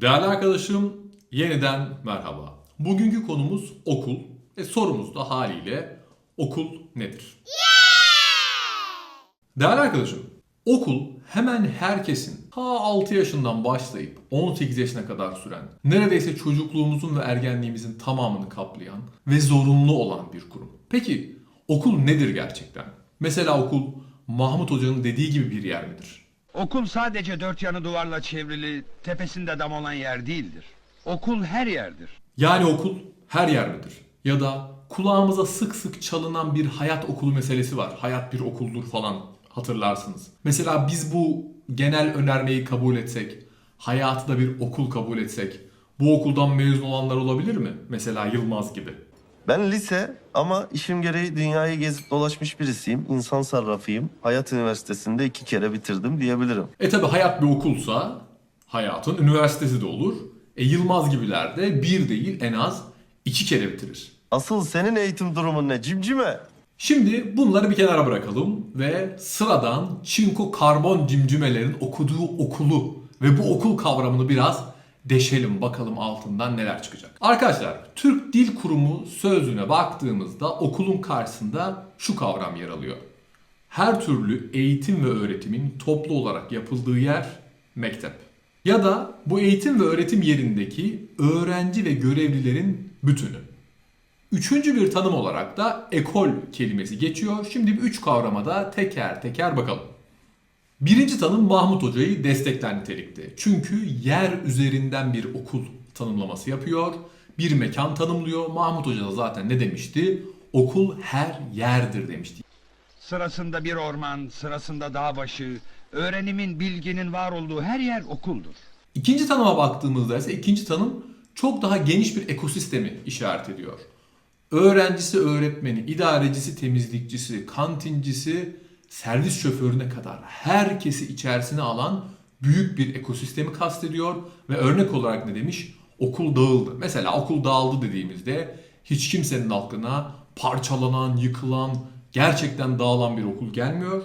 Değerli arkadaşım, yeniden merhaba. Bugünkü konumuz okul ve sorumuz da haliyle okul nedir? Değerli arkadaşım, okul hemen herkesin ta 6 yaşından başlayıp 18 yaşına kadar süren, neredeyse çocukluğumuzun ve ergenliğimizin tamamını kaplayan ve zorunlu olan bir kurum. Peki okul nedir gerçekten? Mesela okul Mahmut Hoca'nın dediği gibi bir yer midir? Okul sadece dört yanı duvarla çevrili, tepesinde dam olan yer değildir. Okul her yerdir. Yani okul her yer midir? Ya da kulağımıza sık sık çalınan bir hayat okulu meselesi var. Hayat bir okuldur falan hatırlarsınız. Mesela biz bu genel önermeyi kabul etsek, hayatı da bir okul kabul etsek, bu okuldan mezun olanlar olabilir mi? Mesela Yılmaz gibi. Ben lise ama işim gereği dünyayı gezip dolaşmış birisiyim. İnsan sarrafıyım. Hayat Üniversitesi'nde iki kere bitirdim diyebilirim. E tabi hayat bir okulsa hayatın üniversitesi de olur. E Yılmaz gibiler de bir değil en az iki kere bitirir. Asıl senin eğitim durumun ne cimcime? Şimdi bunları bir kenara bırakalım ve sıradan çinko karbon cimcimelerin okuduğu okulu ve bu okul kavramını biraz deşelim bakalım altından neler çıkacak. Arkadaşlar Türk Dil Kurumu sözlüğüne baktığımızda okulun karşısında şu kavram yer alıyor. Her türlü eğitim ve öğretimin toplu olarak yapıldığı yer mektep. Ya da bu eğitim ve öğretim yerindeki öğrenci ve görevlilerin bütünü. Üçüncü bir tanım olarak da ekol kelimesi geçiyor. Şimdi bu üç kavrama da teker teker bakalım. Birinci tanım Mahmut Hoca'yı destekler nitelikte. Çünkü yer üzerinden bir okul tanımlaması yapıyor. Bir mekan tanımlıyor. Mahmut Hoca da zaten ne demişti? Okul her yerdir demişti. Sırasında bir orman, sırasında dağ başı, öğrenimin, bilginin var olduğu her yer okuldur. İkinci tanıma baktığımızda ise ikinci tanım çok daha geniş bir ekosistemi işaret ediyor. Öğrencisi, öğretmeni, idarecisi, temizlikçisi, kantincisi, servis şoförüne kadar herkesi içerisine alan büyük bir ekosistemi kastediyor ve örnek olarak ne demiş? Okul dağıldı. Mesela okul dağıldı dediğimizde hiç kimsenin aklına parçalanan, yıkılan, gerçekten dağılan bir okul gelmiyor.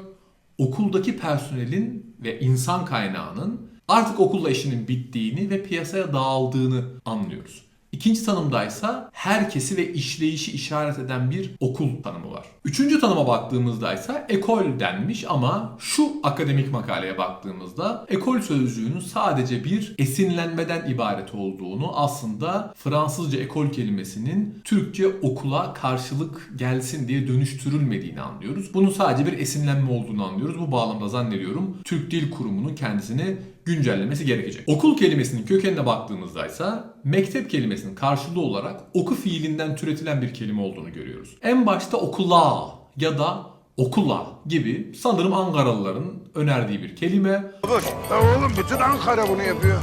Okuldaki personelin ve insan kaynağının artık okulla işinin bittiğini ve piyasaya dağıldığını anlıyoruz. İkinci tanımdaysa herkesi ve işleyişi işaret eden bir okul tanımı var. Üçüncü tanıma baktığımızda ise ekol denmiş ama şu akademik makaleye baktığımızda ekol sözcüğünün sadece bir esinlenmeden ibaret olduğunu aslında Fransızca ekol kelimesinin Türkçe okula karşılık gelsin diye dönüştürülmediğini anlıyoruz. Bunun sadece bir esinlenme olduğunu anlıyoruz. Bu bağlamda zannediyorum Türk Dil Kurumu'nun kendisini güncellemesi gerekecek. Okul kelimesinin kökenine baktığımızda ise mektep kelimesinin karşılığı olarak oku fiilinden türetilen bir kelime olduğunu görüyoruz. En başta okula ya da okula gibi sanırım Ankaralıların önerdiği bir kelime Dur. Oğlum bütün Ankara bunu yapıyor.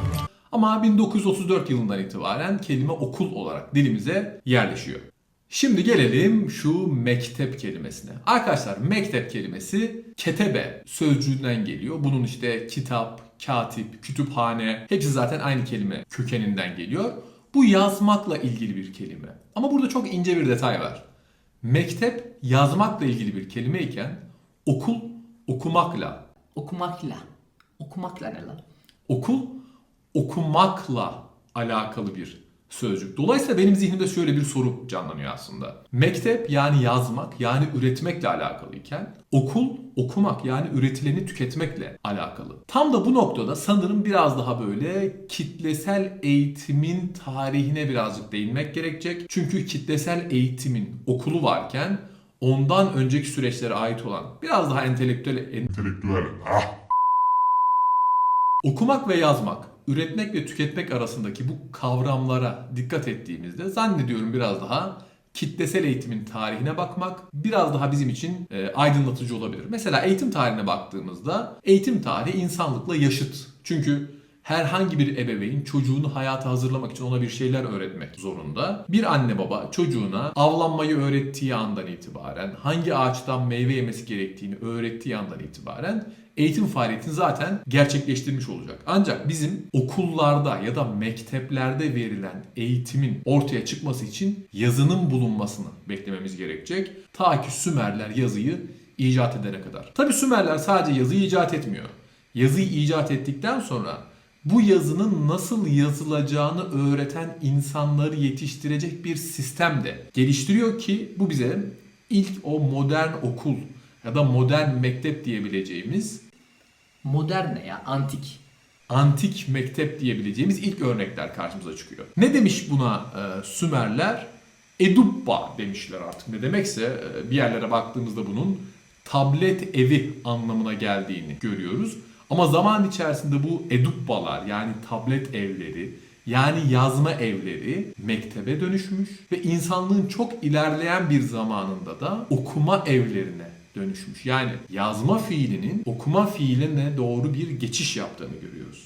ama 1934 yılından itibaren kelime okul olarak dilimize yerleşiyor. Şimdi gelelim şu mektep kelimesine. Arkadaşlar mektep kelimesi ketebe sözcüğünden geliyor. Bunun işte kitap, katip, kütüphane hepsi zaten aynı kelime kökeninden geliyor. Bu yazmakla ilgili bir kelime. Ama burada çok ince bir detay var. Mektep yazmakla ilgili bir kelime iken okul okumakla, Okumakla. Okumakla ne lan? okul okumakla alakalı bir sözcük. Dolayısıyla benim zihnimde şöyle bir soru canlanıyor aslında. Mektep yani yazmak yani üretmekle alakalı iken okul okumak yani üretileni tüketmekle alakalı. Tam da bu noktada sanırım biraz daha böyle kitlesel eğitimin tarihine birazcık değinmek gerekecek. Çünkü kitlesel eğitimin okulu varken ondan önceki süreçlere ait olan biraz daha entelektüel entelektüel. Ah Okumak ve yazmak, üretmek ve tüketmek arasındaki bu kavramlara dikkat ettiğimizde zannediyorum biraz daha kitlesel eğitimin tarihine bakmak biraz daha bizim için e, aydınlatıcı olabilir. Mesela eğitim tarihine baktığımızda eğitim tarihi insanlıkla yaşıt. Çünkü herhangi bir ebeveyn çocuğunu hayata hazırlamak için ona bir şeyler öğretmek zorunda. Bir anne baba çocuğuna avlanmayı öğrettiği andan itibaren, hangi ağaçtan meyve yemesi gerektiğini öğrettiği andan itibaren eğitim faaliyetini zaten gerçekleştirmiş olacak. Ancak bizim okullarda ya da mekteplerde verilen eğitimin ortaya çıkması için yazının bulunmasını beklememiz gerekecek. Ta ki Sümerler yazıyı icat edene kadar. Tabi Sümerler sadece yazıyı icat etmiyor. Yazıyı icat ettikten sonra bu yazının nasıl yazılacağını öğreten insanları yetiştirecek bir sistem de geliştiriyor ki bu bize ilk o modern okul ya da modern mektep diyebileceğimiz Modern ne ya? Antik. antik mektep diyebileceğimiz ilk örnekler karşımıza çıkıyor. Ne demiş buna e, Sümerler? Eduppa demişler artık. Ne demekse e, bir yerlere baktığımızda bunun tablet evi anlamına geldiğini görüyoruz. Ama zaman içerisinde bu eduppalar yani tablet evleri yani yazma evleri mektebe dönüşmüş ve insanlığın çok ilerleyen bir zamanında da okuma evlerine dönüşmüş. Yani yazma fiilinin okuma fiiline doğru bir geçiş yaptığını görüyoruz.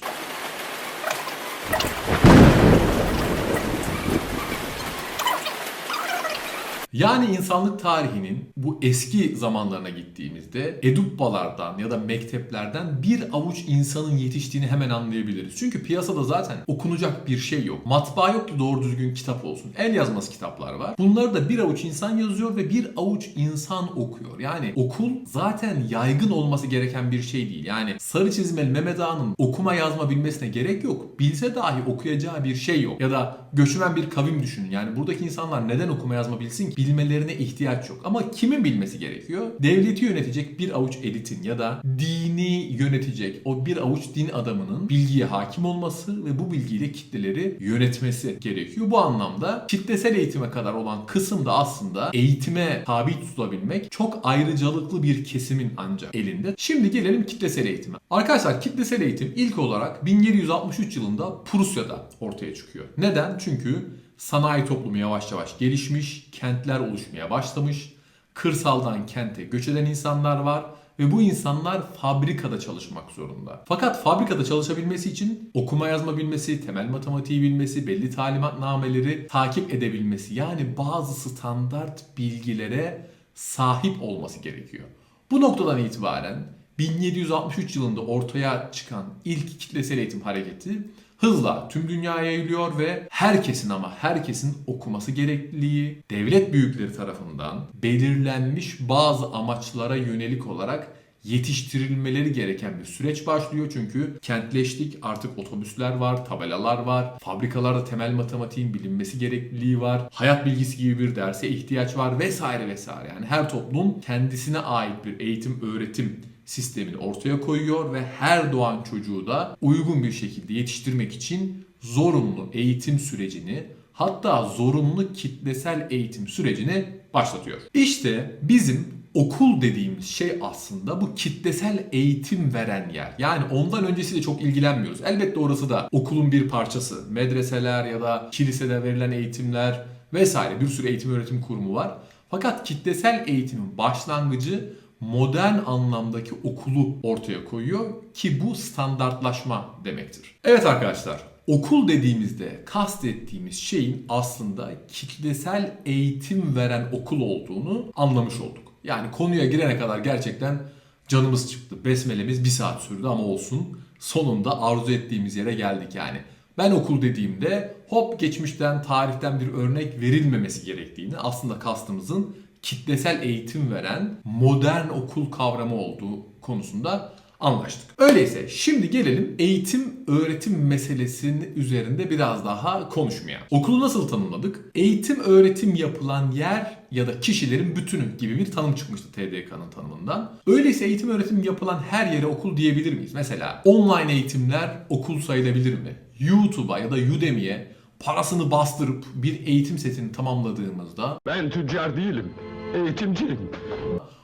Yani insanlık tarihinin bu eski zamanlarına gittiğimizde eduppalardan ya da mekteplerden bir avuç insanın yetiştiğini hemen anlayabiliriz. Çünkü piyasada zaten okunacak bir şey yok. Matbaa yok ki doğru düzgün kitap olsun. El yazması kitaplar var. Bunları da bir avuç insan yazıyor ve bir avuç insan okuyor. Yani okul zaten yaygın olması gereken bir şey değil. Yani sarı çizmeli Mehmet Ağa'nın okuma yazma bilmesine gerek yok. Bilse dahi okuyacağı bir şey yok. Ya da göçmen bir kavim düşünün. Yani buradaki insanlar neden okuma yazma bilsin ki? Bilmelerine ihtiyaç yok. Ama kimin bilmesi gerekiyor? Devleti yönetecek bir avuç elitin ya da dini yönetecek o bir avuç din adamının bilgiye hakim olması ve bu bilgiyle kitleleri yönetmesi gerekiyor. Bu anlamda kitlesel eğitime kadar olan kısım da aslında eğitime tabi tutulabilmek çok ayrıcalıklı bir kesimin ancak elinde. Şimdi gelelim kitlesel eğitime. Arkadaşlar kitlesel eğitim ilk olarak 1763 yılında Prusya'da ortaya çıkıyor. Neden? Çünkü sanayi toplumu yavaş yavaş gelişmiş, kentler oluşmaya başlamış, kırsaldan kente göç eden insanlar var ve bu insanlar fabrikada çalışmak zorunda. Fakat fabrikada çalışabilmesi için okuma yazma bilmesi, temel matematiği bilmesi, belli talimatnameleri takip edebilmesi yani bazı standart bilgilere sahip olması gerekiyor. Bu noktadan itibaren 1763 yılında ortaya çıkan ilk kitlesel eğitim hareketi hızla tüm dünyaya yayılıyor ve herkesin ama herkesin okuması gerekliliği devlet büyükleri tarafından belirlenmiş bazı amaçlara yönelik olarak yetiştirilmeleri gereken bir süreç başlıyor. Çünkü kentleştik artık otobüsler var, tabelalar var, fabrikalarda temel matematiğin bilinmesi gerekliliği var, hayat bilgisi gibi bir derse ihtiyaç var vesaire vesaire. Yani her toplum kendisine ait bir eğitim öğretim sistemini ortaya koyuyor ve her doğan çocuğu da uygun bir şekilde yetiştirmek için zorunlu eğitim sürecini hatta zorunlu kitlesel eğitim sürecini başlatıyor. İşte bizim okul dediğimiz şey aslında bu kitlesel eğitim veren yer. Yani ondan öncesiyle çok ilgilenmiyoruz. Elbette orası da okulun bir parçası. Medreseler ya da kilisede verilen eğitimler vesaire bir sürü eğitim öğretim kurumu var. Fakat kitlesel eğitimin başlangıcı modern anlamdaki okulu ortaya koyuyor ki bu standartlaşma demektir. Evet arkadaşlar, okul dediğimizde kastettiğimiz şeyin aslında kitlesel eğitim veren okul olduğunu anlamış olduk. Yani konuya girene kadar gerçekten canımız çıktı. Besmelemiz bir saat sürdü ama olsun. Sonunda arzu ettiğimiz yere geldik yani. Ben okul dediğimde hop geçmişten, tarihten bir örnek verilmemesi gerektiğini aslında kastımızın kitlesel eğitim veren modern okul kavramı olduğu konusunda anlaştık. Öyleyse şimdi gelelim eğitim öğretim meselesinin üzerinde biraz daha konuşmaya. Okulu nasıl tanımladık? Eğitim öğretim yapılan yer ya da kişilerin bütünü gibi bir tanım çıkmıştı TDK'nın tanımından. Öyleyse eğitim öğretim yapılan her yere okul diyebilir miyiz? Mesela online eğitimler okul sayılabilir mi? YouTube'a ya da Udemy'ye parasını bastırıp bir eğitim setini tamamladığımızda Ben tüccar değilim, eğitimciyim.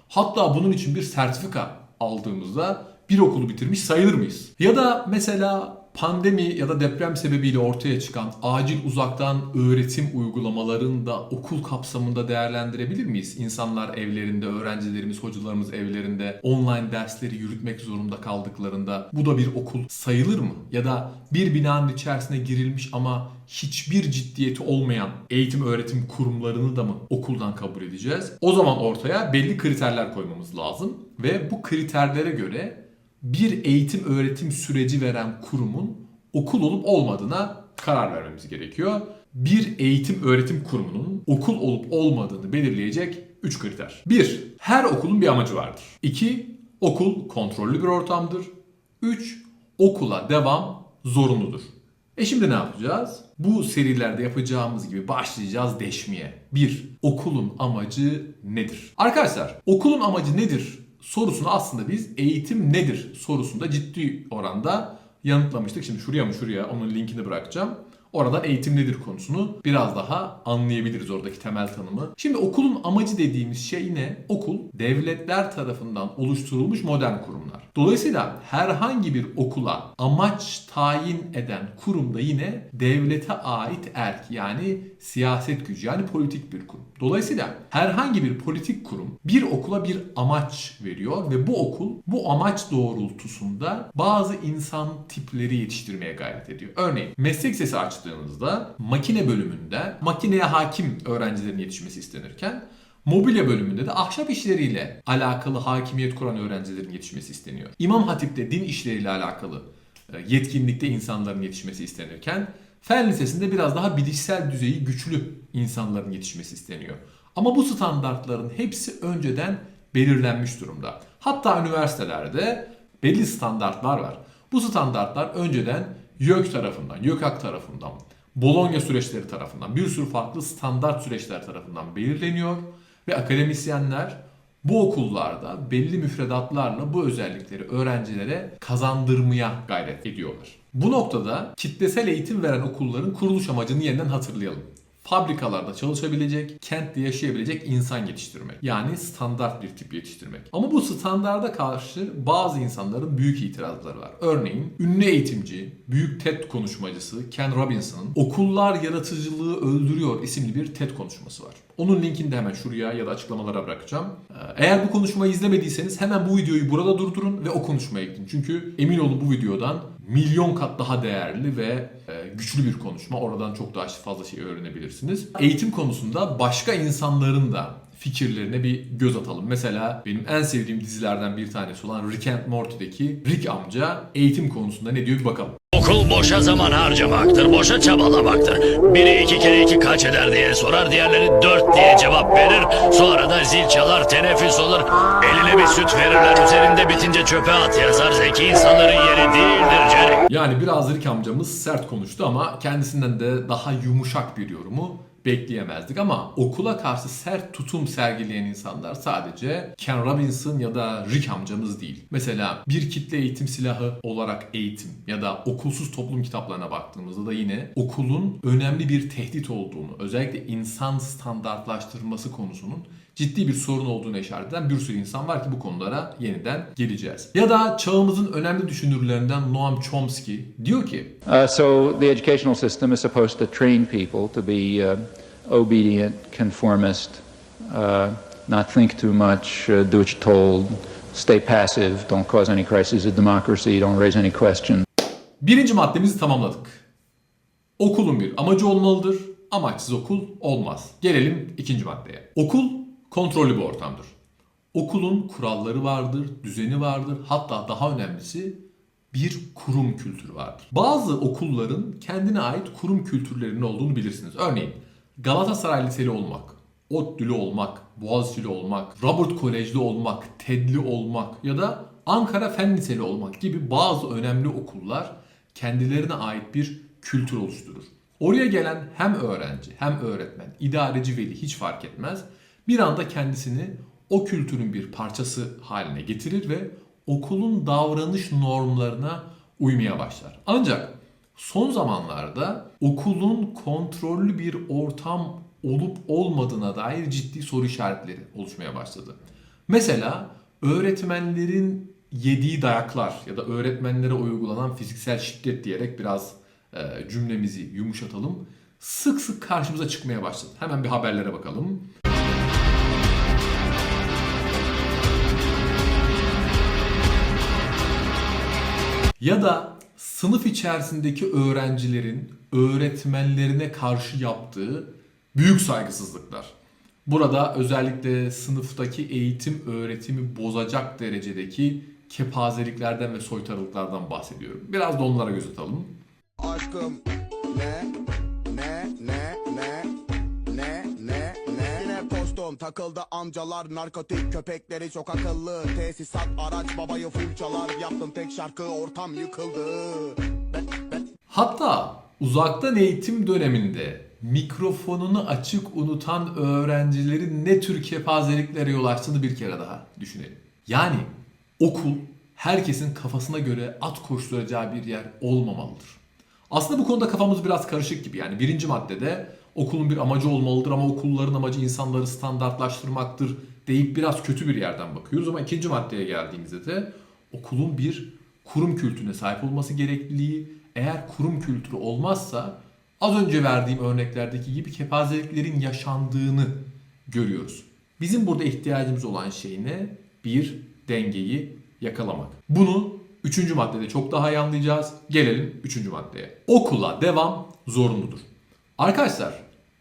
Hatta bunun için bir sertifika aldığımızda bir okulu bitirmiş sayılır mıyız? Ya da mesela pandemi ya da deprem sebebiyle ortaya çıkan acil uzaktan öğretim uygulamalarını da okul kapsamında değerlendirebilir miyiz? İnsanlar evlerinde, öğrencilerimiz, hocalarımız evlerinde online dersleri yürütmek zorunda kaldıklarında bu da bir okul sayılır mı? Ya da bir binanın içerisine girilmiş ama hiçbir ciddiyeti olmayan eğitim öğretim kurumlarını da mı okuldan kabul edeceğiz? O zaman ortaya belli kriterler koymamız lazım ve bu kriterlere göre bir eğitim öğretim süreci veren kurumun okul olup olmadığına karar vermemiz gerekiyor. Bir eğitim öğretim kurumunun okul olup olmadığını belirleyecek 3 kriter. 1. Her okulun bir amacı vardır. 2. Okul kontrollü bir ortamdır. 3. Okula devam zorunludur. E şimdi ne yapacağız? Bu serilerde yapacağımız gibi başlayacağız deşmeye. 1. Okulun amacı nedir? Arkadaşlar okulun amacı nedir sorusunu aslında biz eğitim nedir sorusunda ciddi oranda yanıtlamıştık. Şimdi şuraya mı şuraya onun linkini bırakacağım. Oradan eğitim nedir konusunu biraz daha anlayabiliriz oradaki temel tanımı. Şimdi okulun amacı dediğimiz şey ne? Okul devletler tarafından oluşturulmuş modern kurumlar. Dolayısıyla herhangi bir okula amaç tayin eden kurum da yine devlete ait erk yani siyaset gücü yani politik bir kurum. Dolayısıyla herhangi bir politik kurum bir okula bir amaç veriyor ve bu okul bu amaç doğrultusunda bazı insan tipleri yetiştirmeye gayret ediyor. Örneğin meslek sesi açtığınızda makine bölümünde makineye hakim öğrencilerin yetişmesi istenirken Mobilya bölümünde de ahşap işleriyle alakalı hakimiyet kuran öğrencilerin yetişmesi isteniyor. İmam Hatip'te din işleriyle alakalı e, yetkinlikte insanların yetişmesi istenirken Fen Lisesi'nde biraz daha bilişsel düzeyi güçlü insanların yetişmesi isteniyor. Ama bu standartların hepsi önceden belirlenmiş durumda. Hatta üniversitelerde belli standartlar var. Bu standartlar önceden YÖK tarafından, YÖKAK tarafından, Bologna süreçleri tarafından, bir sürü farklı standart süreçler tarafından belirleniyor ve akademisyenler bu okullarda belli müfredatlarla bu özellikleri öğrencilere kazandırmaya gayret ediyorlar. Bu noktada kitlesel eğitim veren okulların kuruluş amacını yeniden hatırlayalım. Fabrikalarda çalışabilecek, kentte yaşayabilecek insan yetiştirmek. Yani standart bir tip yetiştirmek. Ama bu standarda karşı bazı insanların büyük itirazları var. Örneğin ünlü eğitimci, büyük TED konuşmacısı Ken Robinson'ın Okullar Yaratıcılığı Öldürüyor isimli bir TED konuşması var. Onun linkini de hemen şuraya ya da açıklamalara bırakacağım. Ee, Eğer bu konuşmayı izlemediyseniz hemen bu videoyu burada durdurun ve o konuşmaya gidin. Çünkü emin olun bu videodan milyon kat daha değerli ve e, güçlü bir konuşma. Oradan çok daha fazla şey öğrenebilirsiniz. Eğitim konusunda başka insanların da fikirlerine bir göz atalım. Mesela benim en sevdiğim dizilerden bir tanesi olan Rick and Morty'deki Rick amca eğitim konusunda ne diyor bir bakalım. Okul boşa zaman harcamaktır, boşa çabalamaktır. Biri iki kere iki kaç eder diye sorar, diğerleri dört diye cevap verir. Sonra da zil çalar, teneffüs olur. Eline bir süt verirler, üzerinde bitince çöpe at yazar. Zeki insanların yeri değildir Jerry. Yani biraz Rick amcamız sert konuştu ama kendisinden de daha yumuşak bir yorumu bekleyemezdik ama okula karşı sert tutum sergileyen insanlar sadece Ken Robinson ya da Rick amcamız değil. Mesela bir kitle eğitim silahı olarak eğitim ya da okulsuz toplum kitaplarına baktığımızda da yine okulun önemli bir tehdit olduğunu, özellikle insan standartlaştırması konusunun ciddi bir sorun olduğunu işaret eden bir sürü insan var ki bu konulara yeniden geleceğiz. Ya da çağımızın önemli düşünürlerinden Noam Chomsky diyor ki Uh, so the educational system is supposed to train people to be uh, obedient, conformist, uh, not think too much, uh, do what you're told, stay passive, don't cause any crises of democracy, don't raise any questions. Birinci maddemizi tamamladık. Okulun bir amacı olmalıdır. Amaçsız okul olmaz. Gelelim ikinci maddeye. Okul kontrollü bir ortamdır. Okulun kuralları vardır, düzeni vardır. Hatta daha önemlisi bir kurum kültürü vardır. Bazı okulların kendine ait kurum kültürlerinin olduğunu bilirsiniz. Örneğin Galatasaray Liseli olmak, ODTÜ'lü olmak, Boğaziçi'li olmak, Robert Kolej'li olmak, TED'li olmak ya da Ankara Fen Liseli olmak gibi bazı önemli okullar kendilerine ait bir kültür oluşturur. Oraya gelen hem öğrenci hem öğretmen, idareci veli hiç fark etmez. Bir anda kendisini o kültürün bir parçası haline getirir ve okulun davranış normlarına uymaya başlar. Ancak son zamanlarda okulun kontrollü bir ortam olup olmadığına dair ciddi soru işaretleri oluşmaya başladı. Mesela öğretmenlerin yediği dayaklar ya da öğretmenlere uygulanan fiziksel şiddet diyerek biraz e, cümlemizi yumuşatalım. Sık sık karşımıza çıkmaya başladı. Hemen bir haberlere bakalım. Ya da sınıf içerisindeki öğrencilerin öğretmenlerine karşı yaptığı büyük saygısızlıklar. Burada özellikle sınıftaki eğitim öğretimi bozacak derecedeki kepazeliklerden ve soytarılıklardan bahsediyorum. Biraz da onlara göz atalım. Aşkım ne ne ne takıldı amcalar narkotik köpekleri çok akıllı Tesisat araç babayı full çalar yaptım tek şarkı ortam yıkıldı Hatta uzaktan eğitim döneminde mikrofonunu açık unutan öğrencilerin ne tür kepazeliklere yol açtığını bir kere daha düşünelim. Yani okul herkesin kafasına göre at koşturacağı bir yer olmamalıdır. Aslında bu konuda kafamız biraz karışık gibi. Yani birinci maddede okulun bir amacı olmalıdır ama okulların amacı insanları standartlaştırmaktır deyip biraz kötü bir yerden bakıyoruz. Ama ikinci maddeye geldiğimizde de okulun bir kurum kültürüne sahip olması gerekliliği, eğer kurum kültürü olmazsa az önce verdiğim örneklerdeki gibi kepazeliklerin yaşandığını görüyoruz. Bizim burada ihtiyacımız olan şey ne? Bir dengeyi yakalamak. Bunu üçüncü maddede çok daha iyi anlayacağız. Gelelim üçüncü maddeye. Okula devam zorunludur. Arkadaşlar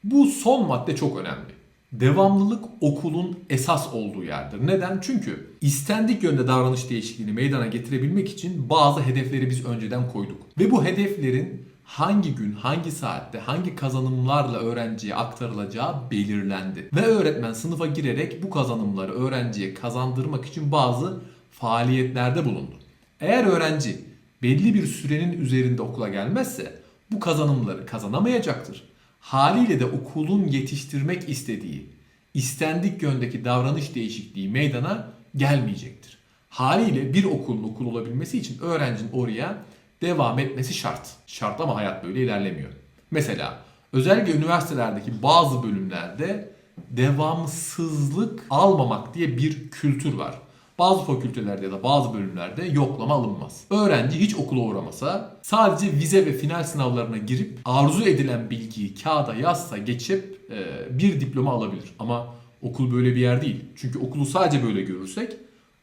bu son madde çok önemli. Devamlılık okulun esas olduğu yerdir. Neden? Çünkü istendik yönde davranış değişikliğini meydana getirebilmek için bazı hedefleri biz önceden koyduk. Ve bu hedeflerin hangi gün, hangi saatte, hangi kazanımlarla öğrenciye aktarılacağı belirlendi. Ve öğretmen sınıfa girerek bu kazanımları öğrenciye kazandırmak için bazı faaliyetlerde bulundu. Eğer öğrenci belli bir sürenin üzerinde okula gelmezse bu kazanımları kazanamayacaktır. Haliyle de okulun yetiştirmek istediği, istendik yöndeki davranış değişikliği meydana gelmeyecektir. Haliyle bir okulun okul olabilmesi için öğrencinin oraya devam etmesi şart. Şart ama hayat böyle ilerlemiyor. Mesela özellikle üniversitelerdeki bazı bölümlerde devamsızlık almamak diye bir kültür var. Bazı fakültelerde ya da bazı bölümlerde yoklama alınmaz. Öğrenci hiç okula uğramasa sadece vize ve final sınavlarına girip arzu edilen bilgiyi kağıda yazsa geçip e, bir diploma alabilir. Ama okul böyle bir yer değil. Çünkü okulu sadece böyle görürsek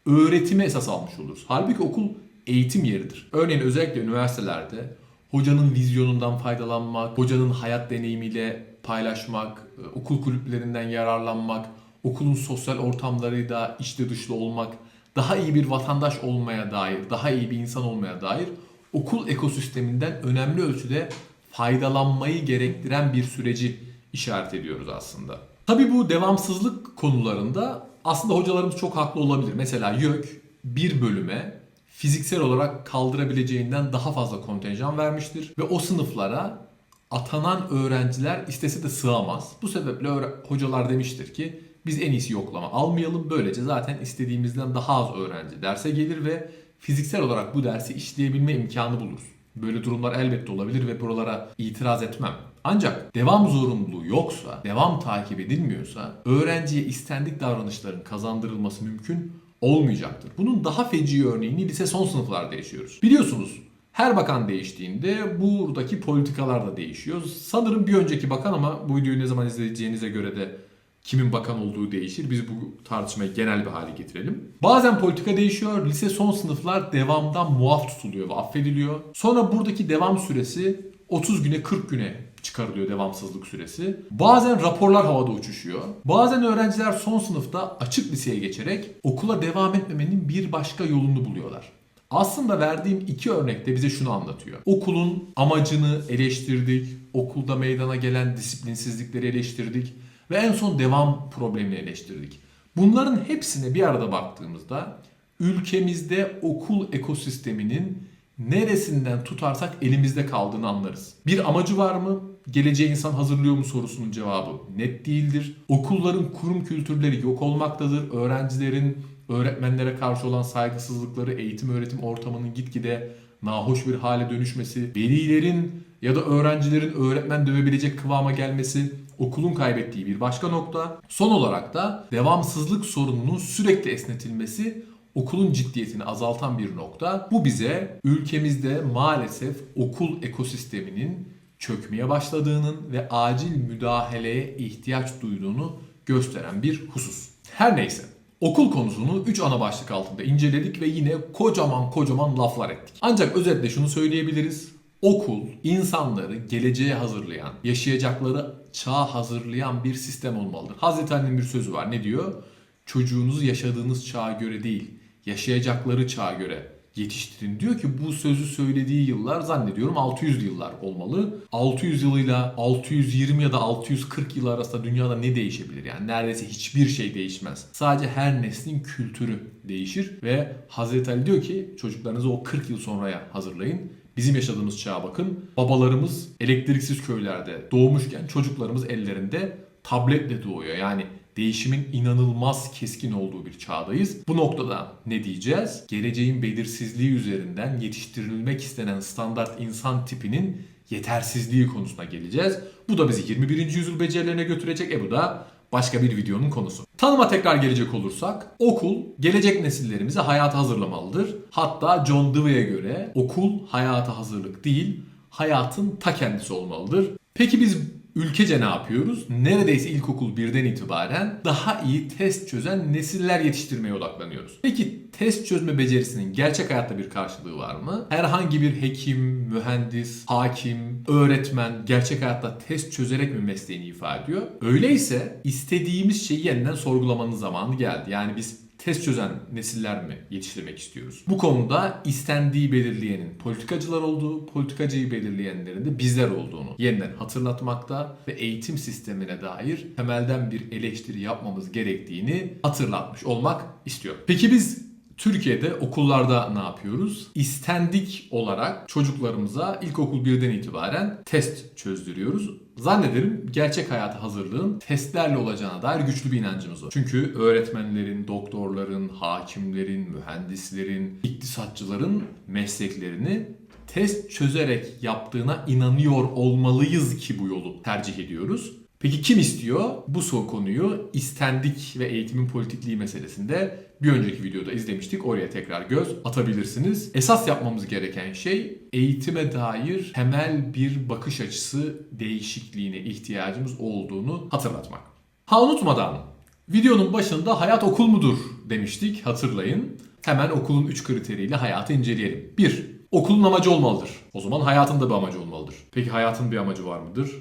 öğretimi esas almış oluruz. Halbuki okul eğitim yeridir. Örneğin özellikle üniversitelerde hocanın vizyonundan faydalanmak, hocanın hayat deneyimiyle paylaşmak, e, okul kulüplerinden yararlanmak, okulun sosyal ortamlarıyla içli dışlı olmak, daha iyi bir vatandaş olmaya dair, daha iyi bir insan olmaya dair okul ekosisteminden önemli ölçüde faydalanmayı gerektiren bir süreci işaret ediyoruz aslında. Tabii bu devamsızlık konularında aslında hocalarımız çok haklı olabilir. Mesela YÖK bir bölüme fiziksel olarak kaldırabileceğinden daha fazla kontenjan vermiştir ve o sınıflara atanan öğrenciler istese de sığamaz. Bu sebeple hocalar demiştir ki biz en iyisi yoklama almayalım. Böylece zaten istediğimizden daha az öğrenci derse gelir ve fiziksel olarak bu dersi işleyebilme imkanı buluruz. Böyle durumlar elbette olabilir ve buralara itiraz etmem. Ancak devam zorunluluğu yoksa, devam takip edilmiyorsa öğrenciye istendik davranışların kazandırılması mümkün olmayacaktır. Bunun daha feci örneğini lise son sınıflarda yaşıyoruz. Biliyorsunuz her bakan değiştiğinde buradaki politikalar da değişiyor. Sanırım bir önceki bakan ama bu videoyu ne zaman izleyeceğinize göre de kimin bakan olduğu değişir. Biz bu tartışmayı genel bir hale getirelim. Bazen politika değişiyor. Lise son sınıflar devamdan muaf tutuluyor ve affediliyor. Sonra buradaki devam süresi 30 güne 40 güne çıkarılıyor devamsızlık süresi. Bazen raporlar havada uçuşuyor. Bazen öğrenciler son sınıfta açık liseye geçerek okula devam etmemenin bir başka yolunu buluyorlar. Aslında verdiğim iki örnek de bize şunu anlatıyor. Okulun amacını eleştirdik, okulda meydana gelen disiplinsizlikleri eleştirdik ve en son devam problemini eleştirdik. Bunların hepsine bir arada baktığımızda ülkemizde okul ekosisteminin neresinden tutarsak elimizde kaldığını anlarız. Bir amacı var mı? Geleceğe insan hazırlıyor mu sorusunun cevabı net değildir. Okulların kurum kültürleri yok olmaktadır. Öğrencilerin öğretmenlere karşı olan saygısızlıkları, eğitim öğretim ortamının gitgide nahoş bir hale dönüşmesi, velilerin ya da öğrencilerin öğretmen dövebilecek kıvama gelmesi, okulun kaybettiği bir başka nokta. Son olarak da devamsızlık sorununun sürekli esnetilmesi okulun ciddiyetini azaltan bir nokta. Bu bize ülkemizde maalesef okul ekosisteminin çökmeye başladığının ve acil müdahaleye ihtiyaç duyduğunu gösteren bir husus. Her neyse. Okul konusunu 3 ana başlık altında inceledik ve yine kocaman kocaman laflar ettik. Ancak özetle şunu söyleyebiliriz. Okul insanları geleceğe hazırlayan, yaşayacakları çağa hazırlayan bir sistem olmalıdır. Hazreti Ali'nin bir sözü var. Ne diyor? Çocuğunuzu yaşadığınız çağa göre değil, yaşayacakları çağa göre yetiştirin. Diyor ki bu sözü söylediği yıllar zannediyorum 600 yıllar olmalı. 600 yılıyla 620 ya da 640 yıl arasında dünyada ne değişebilir? Yani neredeyse hiçbir şey değişmez. Sadece her neslin kültürü değişir ve Hazreti Ali diyor ki çocuklarınızı o 40 yıl sonraya hazırlayın. Bizim yaşadığımız çağa bakın. Babalarımız elektriksiz köylerde doğmuşken çocuklarımız ellerinde tabletle doğuyor. Yani değişimin inanılmaz keskin olduğu bir çağdayız. Bu noktada ne diyeceğiz? Geleceğin belirsizliği üzerinden yetiştirilmek istenen standart insan tipinin yetersizliği konusuna geleceğiz. Bu da bizi 21. yüzyıl becerilerine götürecek. E bu da başka bir videonun konusu. Tanıma tekrar gelecek olursak okul gelecek nesillerimizi hayata hazırlamalıdır. Hatta John Dewey'e göre okul hayata hazırlık değil hayatın ta kendisi olmalıdır. Peki biz ülkece ne yapıyoruz? Neredeyse ilkokul birden itibaren daha iyi test çözen nesiller yetiştirmeye odaklanıyoruz. Peki test çözme becerisinin gerçek hayatta bir karşılığı var mı? Herhangi bir hekim, mühendis, hakim, öğretmen gerçek hayatta test çözerek mi mesleğini ifade ediyor? Öyleyse istediğimiz şeyi yeniden sorgulamanın zamanı geldi. Yani biz test çözen nesiller mi yetiştirmek istiyoruz? Bu konuda istendiği belirleyenin politikacılar olduğu, politikacıyı belirleyenlerin de bizler olduğunu yeniden hatırlatmakta ve eğitim sistemine dair temelden bir eleştiri yapmamız gerektiğini hatırlatmış olmak istiyor. Peki biz Türkiye'de okullarda ne yapıyoruz? İstendik olarak çocuklarımıza ilkokul birden itibaren test çözdürüyoruz. Zannederim gerçek hayata hazırlığın testlerle olacağına dair güçlü bir inancımız var. Çünkü öğretmenlerin, doktorların, hakimlerin, mühendislerin, iktisatçıların mesleklerini test çözerek yaptığına inanıyor olmalıyız ki bu yolu tercih ediyoruz. Peki kim istiyor? Bu soru konuyu istendik ve eğitimin politikliği meselesinde bir önceki videoda izlemiştik. Oraya tekrar göz atabilirsiniz. Esas yapmamız gereken şey eğitime dair temel bir bakış açısı değişikliğine ihtiyacımız olduğunu hatırlatmak. Ha unutmadan videonun başında hayat okul mudur demiştik hatırlayın. Hemen okulun 3 kriteriyle hayatı inceleyelim. 1. Okulun amacı olmalıdır. O zaman hayatın da bir amacı olmalıdır. Peki hayatın bir amacı var mıdır?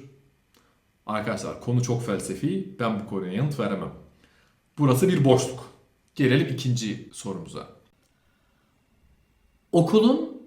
Arkadaşlar konu çok felsefi. Ben bu konuya yanıt veremem. Burası bir boşluk. Gelelim ikinci sorumuza. Okulun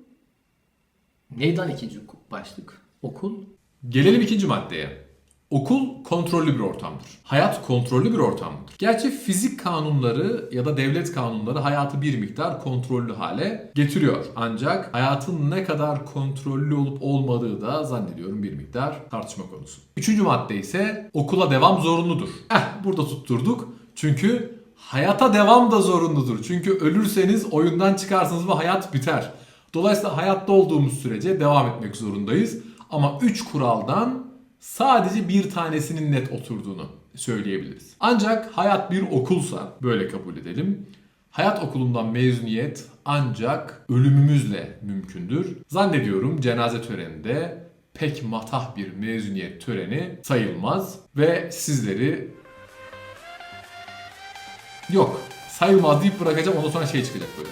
neyden ikinci başlık? Okul Gelelim ikinci maddeye. Okul kontrollü bir ortamdır. Hayat kontrollü bir ortamdır. Gerçi fizik kanunları ya da devlet kanunları hayatı bir miktar kontrollü hale getiriyor. Ancak hayatın ne kadar kontrollü olup olmadığı da zannediyorum bir miktar tartışma konusu. Üçüncü madde ise okula devam zorunludur. Eh burada tutturduk. Çünkü hayata devam da zorunludur. Çünkü ölürseniz oyundan çıkarsınız ve hayat biter. Dolayısıyla hayatta olduğumuz sürece devam etmek zorundayız. Ama 3 kuraldan sadece bir tanesinin net oturduğunu söyleyebiliriz. Ancak hayat bir okulsa böyle kabul edelim. Hayat okulundan mezuniyet ancak ölümümüzle mümkündür. Zannediyorum cenaze töreninde pek matah bir mezuniyet töreni sayılmaz ve sizleri yok sayılmaz deyip bırakacağım ondan sonra şey çıkacak böyle.